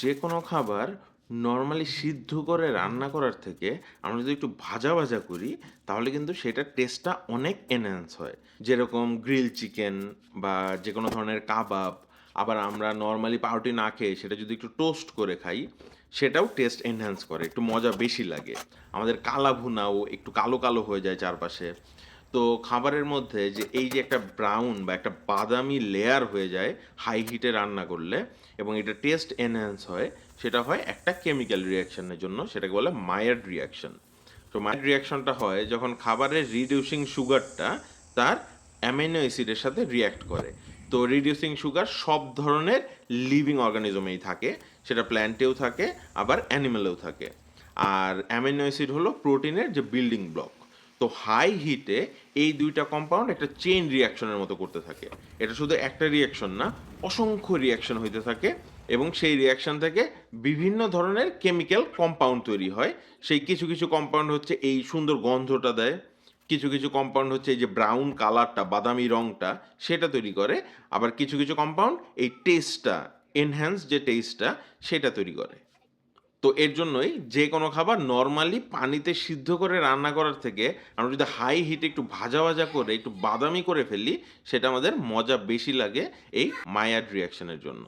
যে কোনো খাবার নরমালি সিদ্ধ করে রান্না করার থেকে আমরা যদি একটু ভাজা ভাজা করি, তাহলে কিন্তু সেটার টেস্টটা অনেক এনহ্যান্স হয়। যেরকম গ্রিল চিকেন বা যে কোনো ধরনের কাবাব, আবার আমরা নর্মালি পাউরুটি না খেয়ে সেটা যদি একটু টোস্ট করে খাই, সেটাও টেস্ট এনহ্যান্স করে, একটু মজা বেশি লাগে। আমাদের কালা ভুনাও একটু কালো কালো হয়ে যায় চারপাশে। তো খাবারের মধ্যে যে এই যে একটা ব্রাউন বা একটা বাদামি লেয়ার হয়ে যায় হাই হিটে রান্না করলে এবং এটা টেস্ট এনহ্যান্স হয়, সেটা হয় একটা কেমিক্যাল রিয়াকশনের জন্য, সেটাকে বলে মায়ার্ড রিয়াকশন তো মায়ার্ড রিয়াকশনটা হয় যখন খাবারের রিডিউসিং সুগারটা তার অ্যামিনো অ্যাসিডের সাথে রিয়্যাক্ট করে। তো রিডিউসিং সুগার সব ধরনের লিভিং অর্গানিজমেই থাকে, সেটা প্ল্যান্টেও থাকে, আবার অ্যানিমেলেও থাকে। আর অ্যামিনো অ্যাসিড হলো প্রোটিনের যে বিল্ডিং ব্লক তো হাই হিটে এই দুইটা কম্পাউন্ড একটা চেইন রিয়াকশনের মতো করতে থাকে। এটা শুধু একটা রিয়াকশন না, অসংখ্য রিয়াকশন হইতে থাকে এবং সেই রিয়াকশন থেকে বিভিন্ন ধরনের কেমিক্যাল কম্পাউন্ড তৈরি হয়। সেই কিছু কিছু কম্পাউন্ড হচ্ছে এই সুন্দর গন্ধটা দেয়, কিছু কিছু কম্পাউন্ড হচ্ছে এই যে ব্রাউন কালারটা বাদামি রংটা, সেটা তৈরি করে। আবার কিছু কিছু কম্পাউন্ড এই টেস্টটা এনহ্যান্স যে টেস্টটা সেটা তৈরি করে। তো এর জন্যই যে কোনো খাবার নর্মালি পানিতে সিদ্ধ করে রান্না করার থেকে আমরা যদি হাই হিটে একটু ভাজা ভাজা করে, একটু বাদামি করে ফেলি, সেটা আমাদের মজা বেশি লাগে এই মায়াড রিয়াকশনের জন্য।